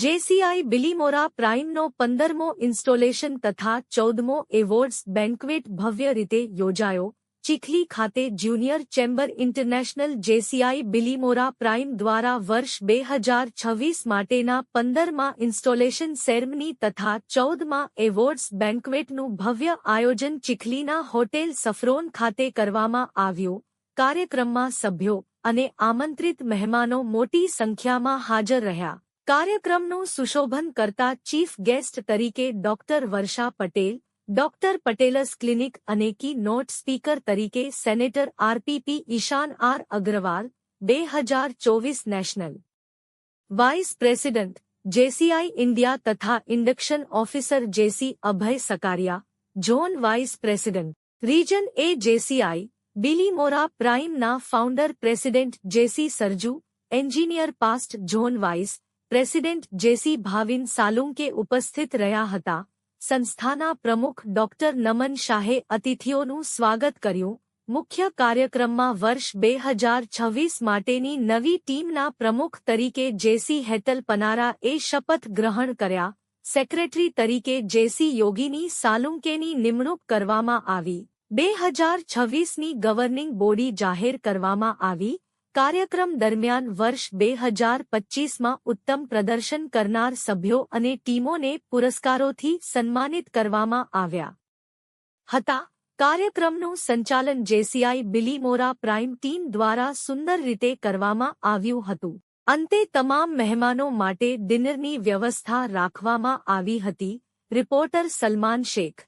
JCI Bilimora પ્રાઇમનો પંદરમો installation તથા ચૌદમો એવોર્ડ્સ બેન્ક્વેટ ભવ્ય રીતે યોજાયો. ચીખલી ખાતે junior chamber international JCI Bilimora prime દ્વારા વર્ષ બે હજાર છવ્વીસ માટેના પંદરમાં ઇન્સ્ટોલેશન સેરેમની તથા ચૌદમાં એવોર્ડ્સ બેન્ક્વેટનું ભવ્ય આયોજન ચીખલીના હોટેલ સફરોન ખાતે કરવામાં આવ્યું. કાર્યક્રમમાં સભ્યો અને આમંત્રિત મહેમાનો મોટી સંખ્યામાં હાજર રહ્યા. કાર્યક્રમનું સુશોભન કરતા ચીફ ગેસ્ટ તરીકે doctor Varsha Patel doctor Patel's clinic અને કી નોટ સ્પીકર તરીકે senator RPP Ishan R Agrawal બે હજાર ચોવીસ national vice president JCI India તથા induction officer JC Abhay Sakaria zone vice president region A JCI Bilimora પ્રાઇમના founder president JC Sarju Engineer past zone vice president JC Bhavin Salunke ઉપસ્થિત રહ્યા હતા. સંસ્થાના પ્રમુખ doctor નમન શાહે અતિથિઓનું સ્વાગત કર્યું. મુખ્ય કાર્યક્રમમાં વર્ષ બે હજાર છવ્વીસ માટેની નવી ટીમના પ્રમુખ તરીકે જેસી હેતલ પનારા એ શપથ ગ્રહણ કર્યા. સેક્રેટરી તરીકે જેસી યોગીની સાલુંકેની નિમણૂક કરવામાં આવી. બે હજાર છવ્વીસની ગવર્નિંગ બોડી જાહેર કરવામાં આવી. કાર્યક્રમ દરમિયાન વર્ષ બે હજાર પચ્ચીસમાં ઉત્તમ પ્રદર્શન કરનાર સભ્યો અને ટીમોને પુરસ્કારોથી સન્માનિત કરવામાં આવ્યા. હતા. કાર્યક્રમનું સંચાલન જેસીઆઈ બિલીમોરા પ્રાઇમ ટીમ દ્વારા સુંદર રીતે કરવામાં આવ્યું હતું. અંતે તમામ મહેમાનો માટે ડિનરની વ્યવસ્થા રાખવામાં આવી હતી. રિપોર્ટર સલમાન શેખ.